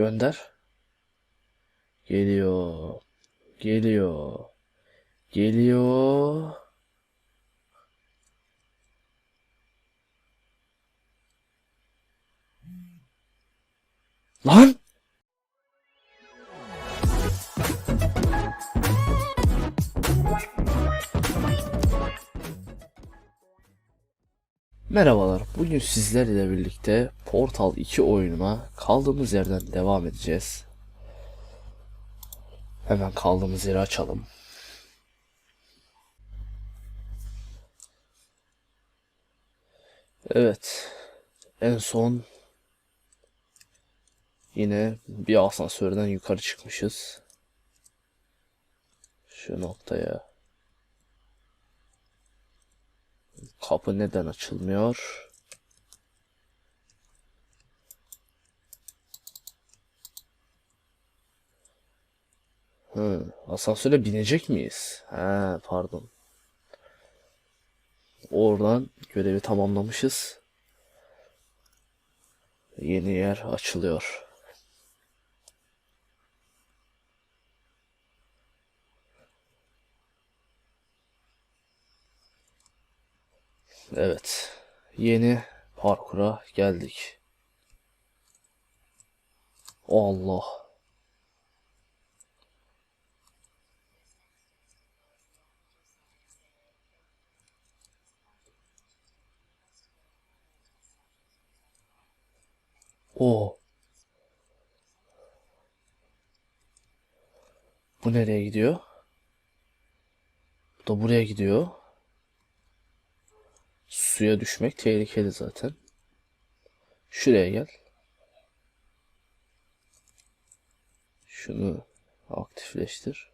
Gönder. Geliyor. Geliyor. Geliyor. Lan! Merhabalar. Bugün sizlerle birlikte Portal 2 oyununa kaldığımız yerden devam edeceğiz. Hemen kaldığımız yeri açalım. Evet. En son yine bir asansörden yukarı çıkmışız. Şu noktaya. Kapı neden açılmıyor? Hı, asansöre binecek miyiz? Ha, pardon. Oradan görevi tamamlamışız. Yeni yer açılıyor. Evet. Yeni parkura geldik. Allah. O. Bu nereye gidiyor? Bu da buraya gidiyor. Suya düşmek tehlikeli zaten. Şuraya gel. Şunu aktifleştir.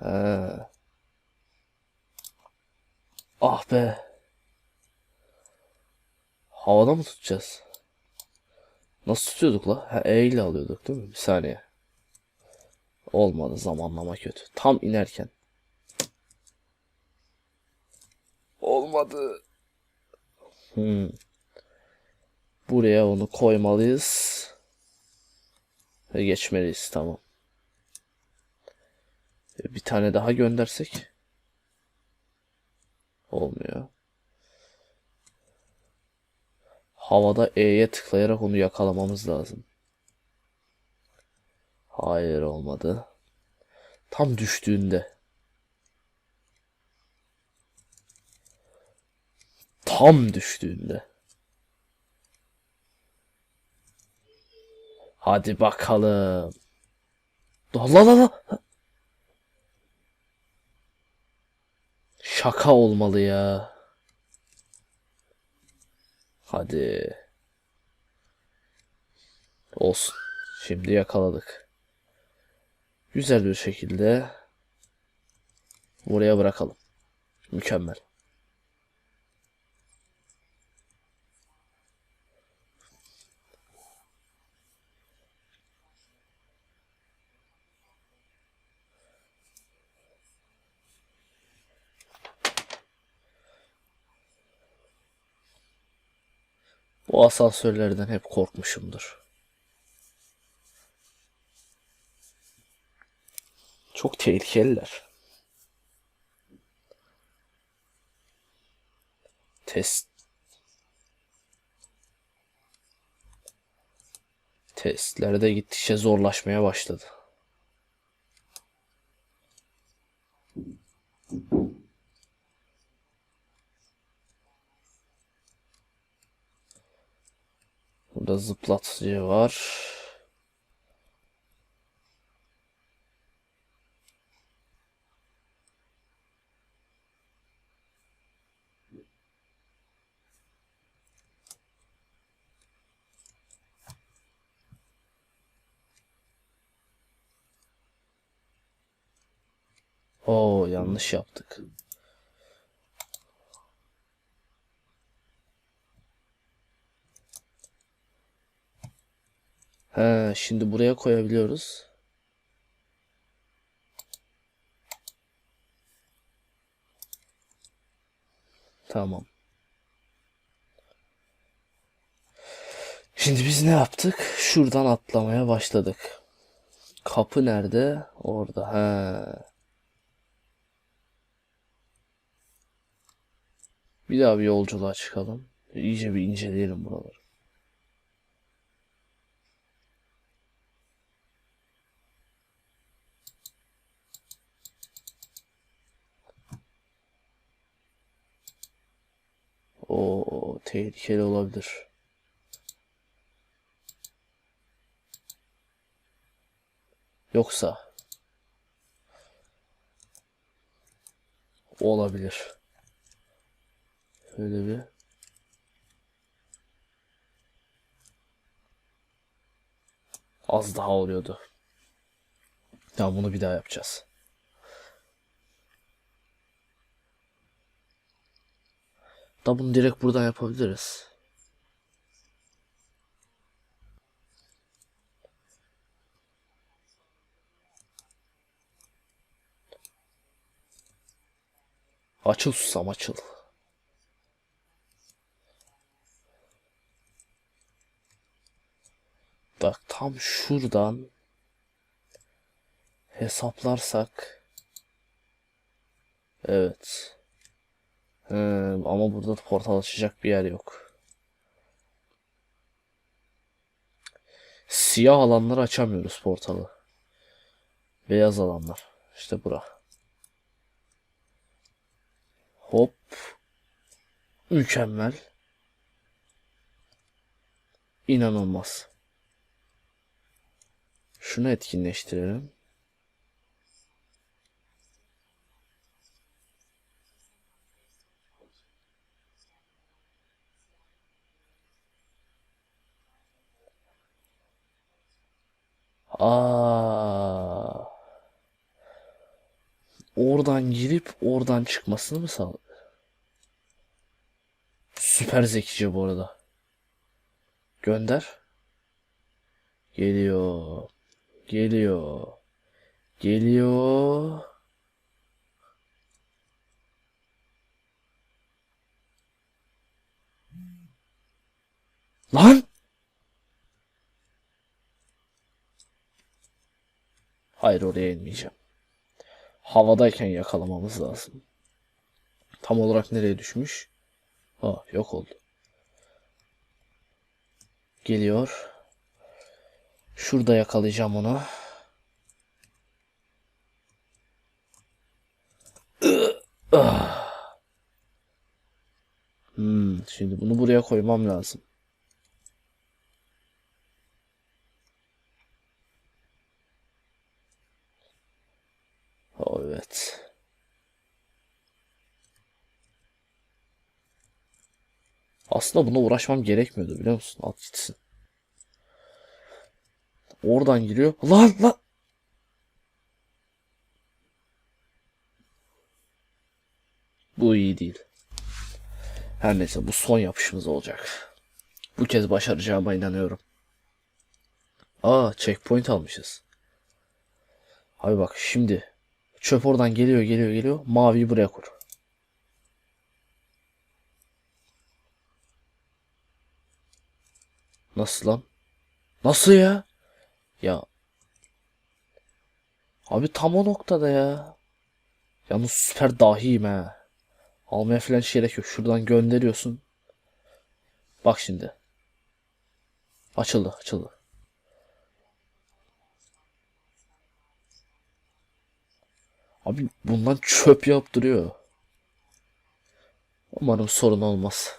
Ha. Ah be. Havada mı tutacağız? Nasıl tutuyorduk la? Ha, E ile alıyorduk değil mi? Bir saniye. Olmadı zamanlama kötü. Tam inerken. Olmadı. Hmm. Buraya onu koymalıyız. Ve geçmeliyiz tamam. Bir tane daha göndersek. Olmuyor. Havada E'ye tıklayarak onu yakalamamız lazım. Hayır olmadı. Tam düştüğünde. Tam düştüğünde. Hadi bakalım. Allah Allah Allah. Şaka olmalı ya. Hadi. Olsun. Şimdi yakaladık. Güzel bir şekilde buraya bırakalım. Mükemmel. Bu asansörlerden hep korkmuşumdur. Çok tehlikeliler. Test. Testler de gittikçe zorlaşmaya başladı. Burada zıplatıcı var. Oo yanlış yaptık. He, şimdi buraya koyabiliyoruz. Tamam. Şimdi biz ne yaptık? Şuradan atlamaya başladık. Kapı nerede? Orada. He. Bir daha bir yolculuğa çıkalım. İyice bir inceleyelim buraları. O tehlikeli olabilir. Yoksa olabilir. Şöyle bir az daha oluyordu. Tamam bunu bir daha yapacağız. Da bunu direkt buradan yapabiliriz. Açıl susam açıl. Bak tam şuradan hesaplarsak evet. He, ama burada da portal açacak bir yer yok. Siyah alanları açamıyoruz portalı. Beyaz alanlar. İşte bura. Hop. Mükemmel. İnanılmaz. Şunu etkinleştirelim. Aa. Oradan girip oradan çıkmasını mı sağladı? Süper zekice bu arada. Gönder. Geliyor. Geliyor. Geliyor. Lan! Hayır oraya inmeyeceğim. Havadayken yakalamamız lazım. Tam olarak nereye düşmüş? Aa yok oldu. Geliyor. Şurada yakalayacağım onu. Hmm, şimdi bunu buraya koymam lazım. Evet. Aslında buna uğraşmam gerekmiyordu biliyor musun? At gitsin. Oradan giriyor. Lan lan. Bu iyi değil. Her neyse bu son yapışımız olacak. Bu kez başaracağıma inanıyorum. Aa checkpoint almışız. Abi bak şimdi çöp oradan geliyor geliyor geliyor. Maviyi buraya kur. Nasıl lan? Nasıl ya? Ya. Abi tam o noktada ya. Yalnız süper dahiyim ha. Almaya falan hiç gerek yok. Şuradan gönderiyorsun. Bak şimdi. Açıldı açıldı. Abi bundan çöp yaptırıyor. Umarım sorun olmaz.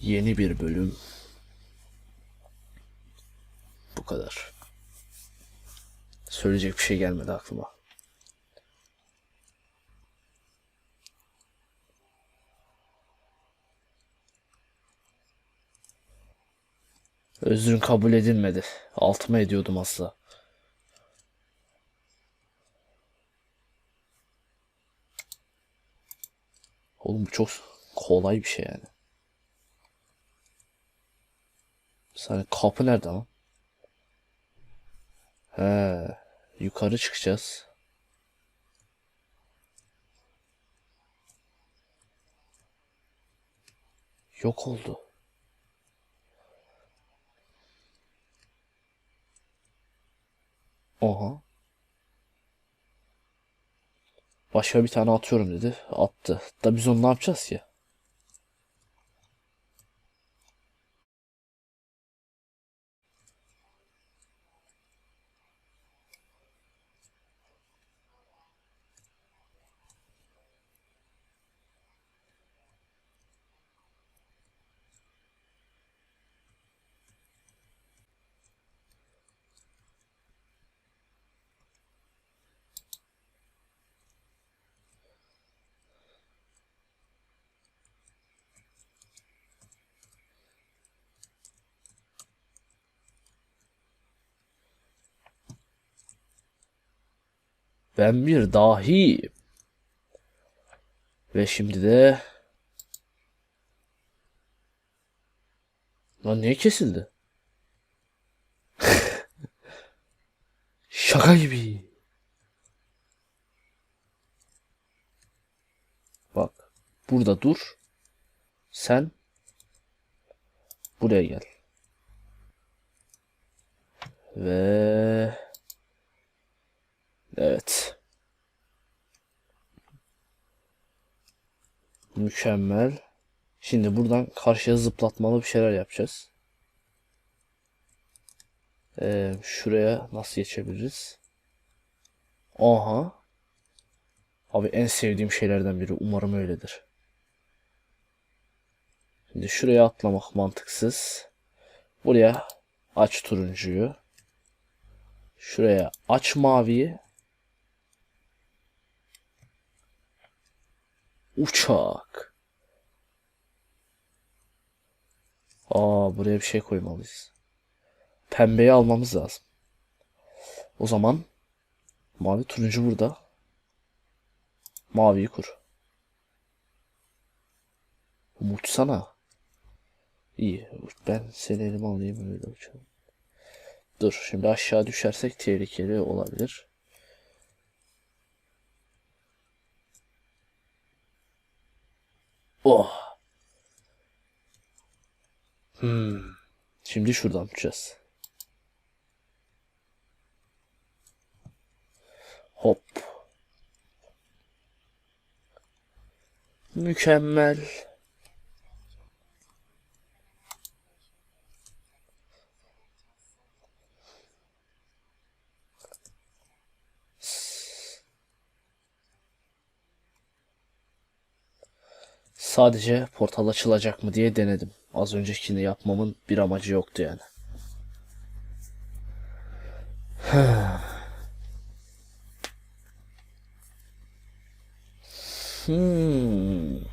Yeni bir bölüm. Bu kadar. Söyleyecek bir şey gelmedi aklıma. Özrün kabul edilmedi. Altıma ediyordum asla. Oğlum bu çok kolay bir şey yani. Saniye kapı nerede lan? He, yukarı çıkacağız. Yok oldu. Oha. Başka bir tane atıyorum dedi. Attı. Da biz onu ne yapacağız ki? Ben bir dahiyim. Ve şimdi de... Lan niye kesildi? Şaka gibi. Bak. Burada dur. Sen buraya gel. Ve evet. Mükemmel. Şimdi buradan karşıya zıplatmalı bir şeyler yapacağız. Ee, şuraya nasıl geçebiliriz? Aha. Abi en sevdiğim şeylerden biri. Umarım öyledir. Şimdi şuraya atlamak mantıksız. Buraya aç turuncuyu. Şuraya aç maviyi. Uçak. Aa buraya bir şey koymalıyız. Pembeyi almamız lazım. O zaman mavi turuncu burada. Maviyi kur. Uçsana. İyi. Ben seni elime alayım öyle uçalım. Dur şimdi aşağı düşersek tehlikeli olabilir. Oh. Hmm. Şimdi şuradan uçacağız. Hop. Mükemmel. Sadece portal açılacak mı diye denedim. Az öncekini yapmamın bir amacı yoktu yani. Hmm.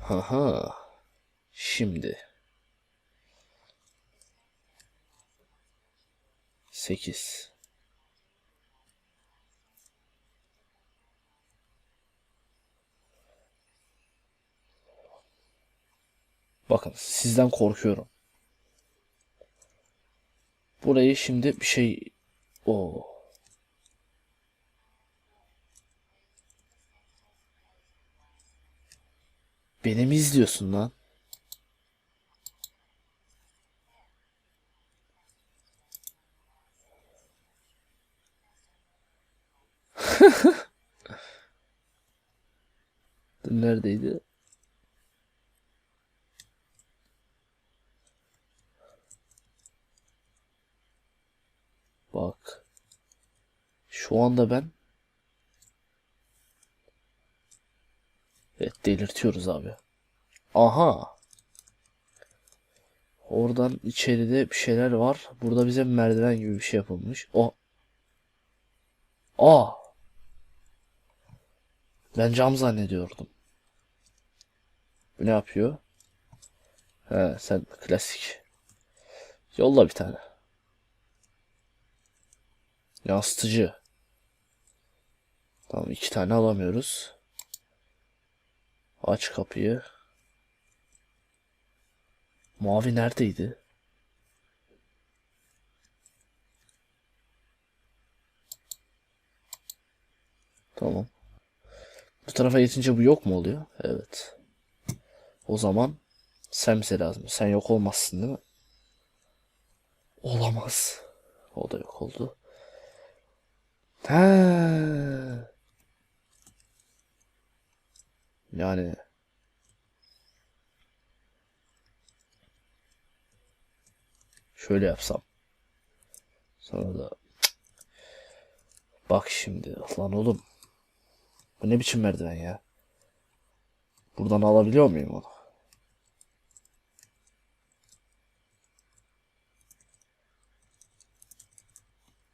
Haha. Şimdi. Sekiz. Bakın sizden korkuyorum. Burayı şimdi bir şey... o Beni mi izliyorsun lan? Neredeydi? Bak. Şu anda ben Evet delirtiyoruz abi. Aha. Oradan içeride bir şeyler var. Burada bize merdiven gibi bir şey yapılmış. O. Aa. Ben cam zannediyordum. Bu ne yapıyor? He sen klasik. Yolla bir tane. Yansıtıcı. Tamam iki tane alamıyoruz. Aç kapıyı. Mavi neredeydi? Tamam. Bu tarafa geçince bu yok mu oluyor? Evet. O zaman sen bize lazım. Sen yok olmazsın değil mi? Olamaz. O da yok oldu. He. Yani şöyle yapsam. Sonra da bak şimdi lan oğlum. Bu ne biçim merdiven ya? Buradan alabiliyor muyum onu?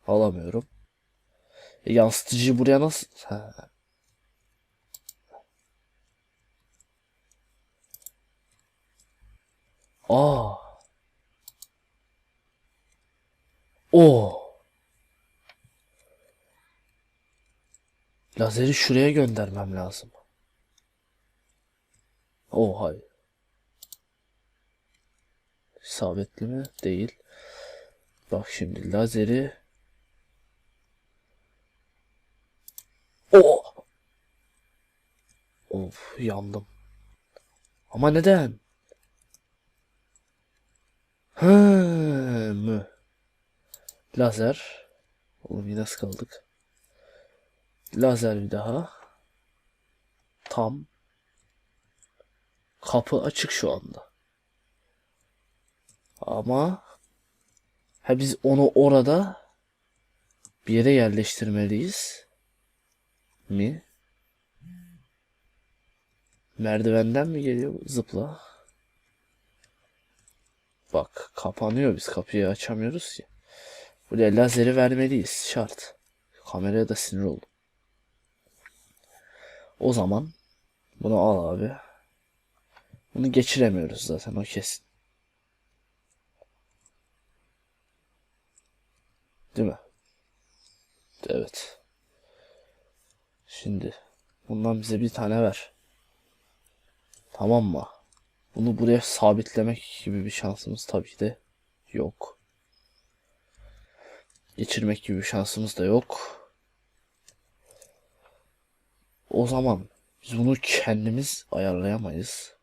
Alamıyorum. E, yansıtıcıyı buraya nasıl? Ha. Aa. O. Lazeri şuraya göndermem lazım. O hayır. İsabetli mi? Değil. Bak şimdi lazeri O. Of yandım. Ama neden? Hı mı? Lazer. Oğlum yine kaldık? Lazer bir daha. Tam. Kapı açık şu anda. Ama ha biz onu orada bir yere yerleştirmeliyiz mi? Merdivenden mi geliyor? Zıpla. Bak kapanıyor biz kapıyı açamıyoruz ki. Buraya lazeri vermeliyiz şart. Kameraya da sinir oldum. O zaman bunu al abi. Bunu geçiremiyoruz zaten o kesin. Değil mi? Evet. Şimdi bundan bize bir tane ver. Tamam mı? Bunu buraya sabitlemek gibi bir şansımız tabii de yok. Geçirmek gibi bir şansımız da yok. O zaman biz bunu kendimiz ayarlayamayız.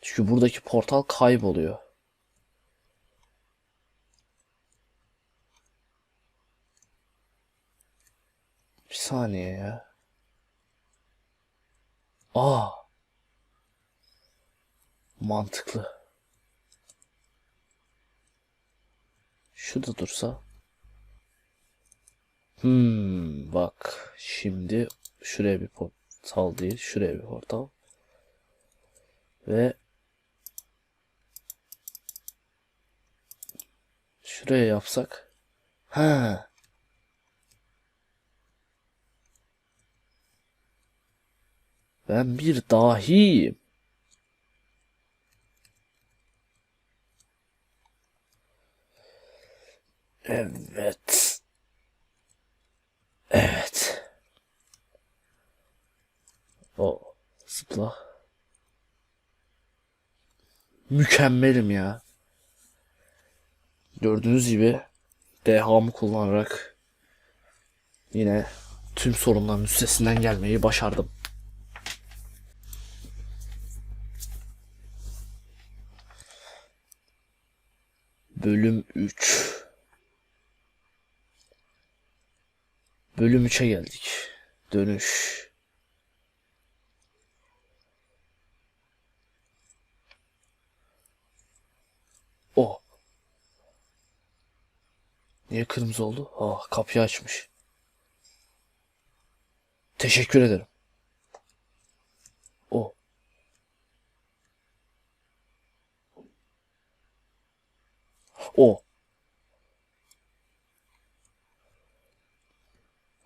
Çünkü buradaki portal kayboluyor. Bir saniye ya. Aa. Mantıklı. Şu da dursa. Hmm, bak şimdi şuraya bir portal değil, şuraya bir portal. Ve şuraya yapsak. Ha. Ben bir dahiyim. Evet. Evet. O zıpla. Mükemmelim ya. Gördüğünüz gibi dehamı kullanarak yine tüm sorunların üstesinden gelmeyi başardım. Bölüm 3 Bölüm 3'e geldik. Dönüş. O. Niye kırmızı oldu? Ah kapıyı açmış. Teşekkür ederim. O. O.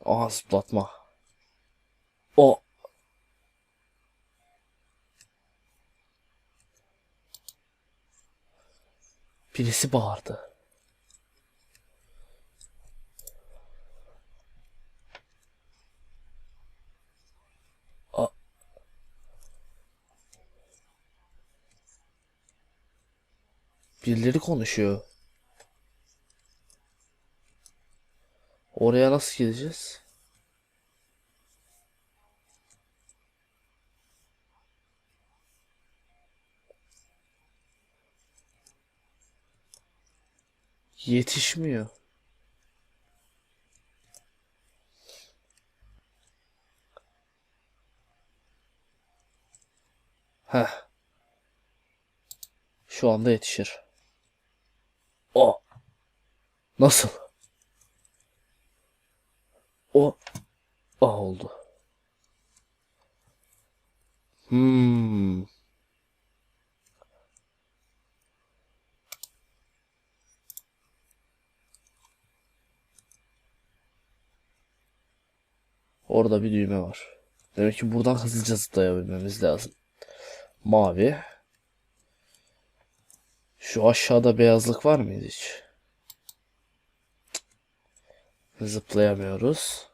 Aha zıplatma. O. Birisi bağırdı. Birileri konuşuyor. Oraya nasıl gideceğiz? Yetişmiyor. Heh. Şu anda yetişir. O. Nasıl? O. O oldu. Hmm. Orada bir düğme var. Demek ki buradan hızlıca zıplayabilmemiz lazım. Mavi. Şu aşağıda beyazlık var mıydı hiç? Zıplayamıyoruz.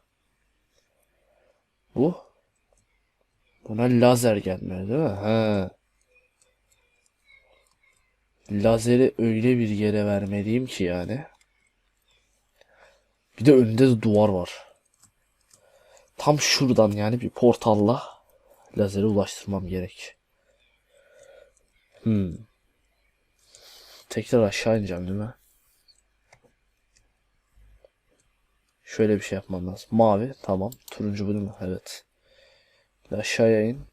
Bu. Buna lazer gelmiyor değil mi? He. Lazeri öyle bir yere vermeliyim ki yani. Bir de önünde de duvar var. Tam şuradan yani bir portalla lazere ulaştırmam gerek. Hmm. Tekrar aşağı ineceğim değil mi? Şöyle bir şey yapmam lazım. Mavi tamam. Turuncu bu değil mi? Evet. Bir Aşağıya in.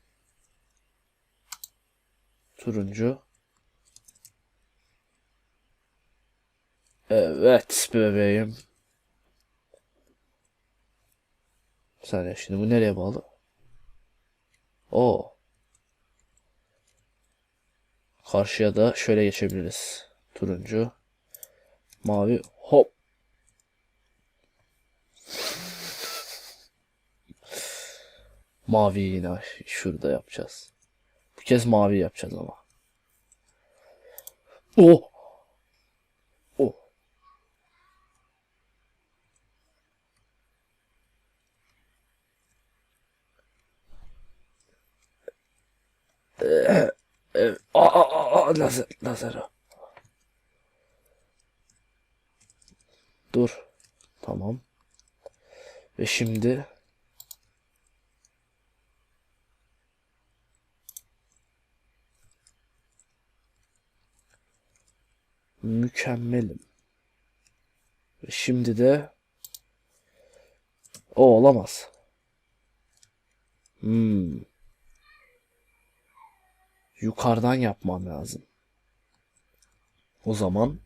Turuncu. Evet bebeğim. Bir saniye şimdi bu nereye bağlı? Oo. Karşıya da şöyle geçebiliriz. Turuncu. Mavi. Hop. Mavi yine şurada yapacağız. Bu kez mavi yapacağız ama. Oh. Oh. Aa, aa, aa, lazer, lazer. Dur. Tamam. Ve şimdi mükemmelim. Ve şimdi de o olamaz. Hmm. Yukarıdan yapmam lazım. O zaman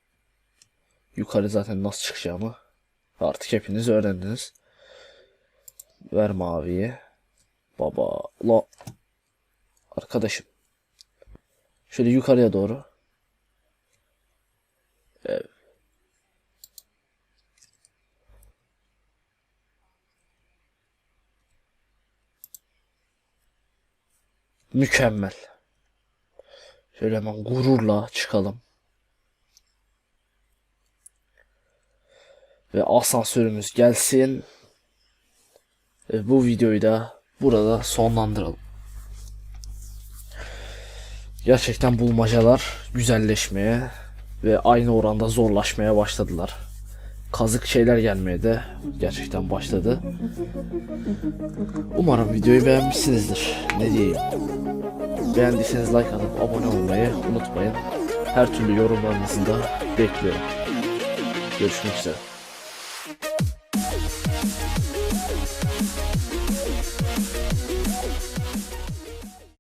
yukarı zaten nasıl çıkacağımı artık hepiniz öğrendiniz. Ver maviyi. Baba. La. Arkadaşım. Şöyle yukarıya doğru. Mükemmel. Şöyle hemen gururla çıkalım. Ve asansörümüz gelsin. Ve bu videoyu da burada sonlandıralım. Gerçekten bulmacalar güzelleşmeye ve aynı oranda zorlaşmaya başladılar. Kazık şeyler gelmeye de gerçekten başladı. Umarım videoyu beğenmişsinizdir. Ne diyeyim? Beğendiyseniz like atıp abone olmayı unutmayın. Her türlü yorumlarınızı da bekliyorum. Görüşmek üzere.